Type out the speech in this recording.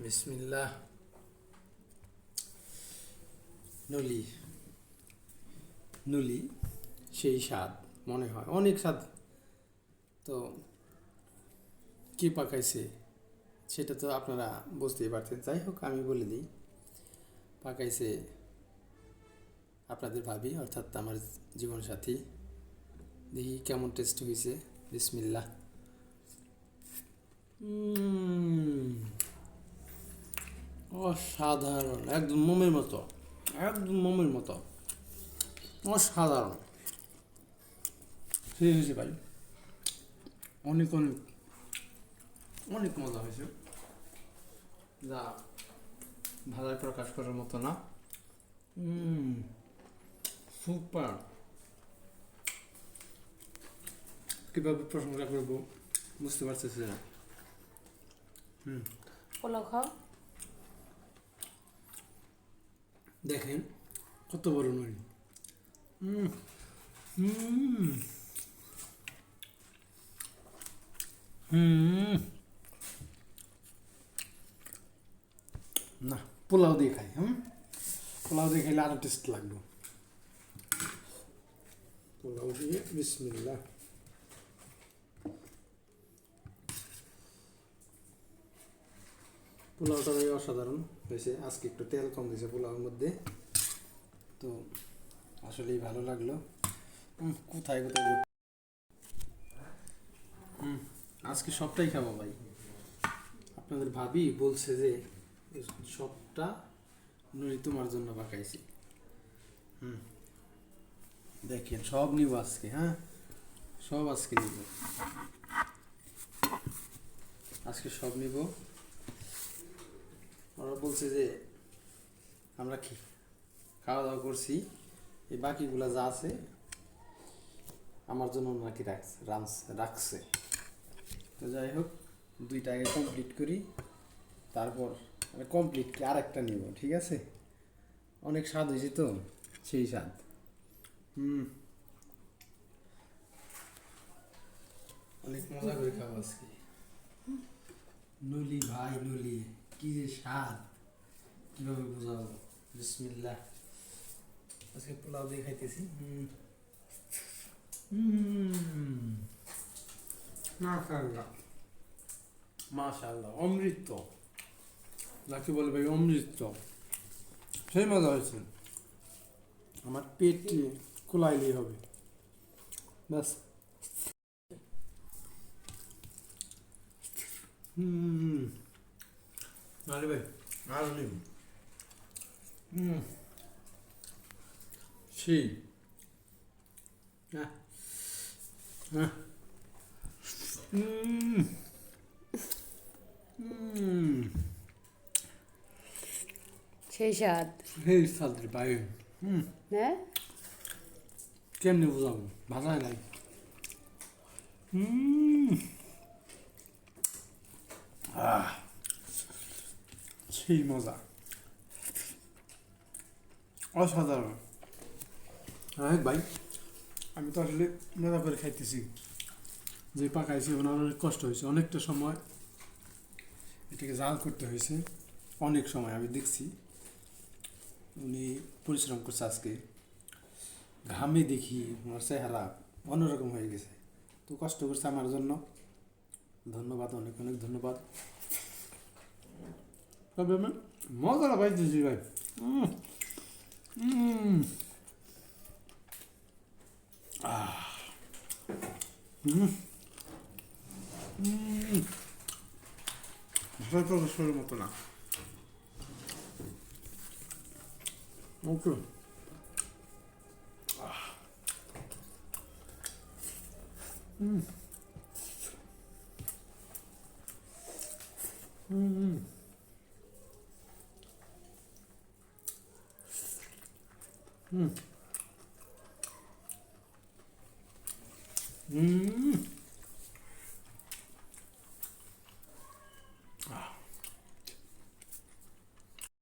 বিসমিল্লাহ নলি নলি সেই স্বাদ মনে হয়। অনেক স্বাদ। তো, কি পাকাইছে? সেটা তো আপনারা বুঝতেই পারছেন। যাই হোক, আমি বলে দিই। পাকাইছে আপনাদের ভাবি, অর্থাৎ আমার জীবনসাথী। দেখি কেমন টেস্ট হয়েছে বিসমিল্লাহ অসাধারণ, একদম মোমের মতো, একদম মোমের মতো, অসাধারণ। সেই হয়েছে ভাই, অনেক অনেক অনেক মজা হয়েছে। যা ভাষায় প্রকাশ করার মতো না? সুপার কীভাবে প্রশংসা করব? বুঝতে পারতেছি না। পোলাও খাও। দেখেন, কত বড় নড়ি। না, পোলাও দিয়ে খাই, হুম? পোলাও দিয়ে খাইলে আরও টেস্ট লাগবে। পোলাও দিয়ে বিসমিল্লাহ। পোলাওটা ভাই অসাধারণ। হয়েছে, আজকে একটু তেল কম দিয়েছে পোলাওর মধ্যে। তো আসলেই ভালো লাগল। কোথায় কোথায় হুম আজকে সবটাই খাব ভাই। আপনাদের ভাবি বলছে যে, সবটা নুরি তোমার জন্য পাকাইছি। হুম, দেখেন, সব নিব আজকে হ্যাঁ? সব আজকে নিব। আজকে সব নিব। ওরা বলছে যে আমরা কি? খাওয়া দাওয়া করছি। এই বাকিগুলা যা আছে আমার জন্য নাকি রাখছে? রানস রাখছে। তো যাই হোক দুইটা আগে কমপ্লিট করি। তারপর মানে কমপ্লিট কি আর একটা নিব ঠিক আছে? অনেক স্বাদ হয়েছে তো সেই স্বাদ। হুম। অনেক মজা করে খাব আজকে। নলি ভাই নলি। কি যে স্বাদ, কীভাবে বোঝাবো? বিসমিল্লাহ। আজকে পোলাও দিয়ে খাইতেছি। মাশাআল্লাহ। মাশাআল্লাহ, অমৃত। যাকে বলে ভাই অমৃত? সেই মজা হয়েছে। আমার পেট কুলাইলেই হবে। ব্যাস। হুম আরে ভাই আরও নিব হুম সেই হ্যাঁ হ্যাঁ হুম হুম সেই স্বাদ সেই সাদ্রি ভাই হুম হ্যাঁ কেমনি বুঝাবো ভাষায় নাই হুম আহ সেই মজা। অসাধারণ। হ্যাঁ ভাই? আমি তো আসলে মজা করে খাইতেছি। যে পাকাইছে ওনার অনেক কষ্ট হয়েছে। অনেকটা সময় এটাকে জাল করতে হয়েছে। অনেক সময় আমি দেখছি। উনি পরিশ্রম করছে আজকে। ঘামে দেখি আমার চেহারা অন্যরকম হয়ে গেছে। তো কষ্ট করছে আমার জন্য। ধন্যবাদ অনেক অনেক ধন্যবাদ। তবে আমি মজা পাইতেছি ভাই উম, উম। আহ। উম। উম। ভাষায় প্রকাশ করার মতো না 음. 음.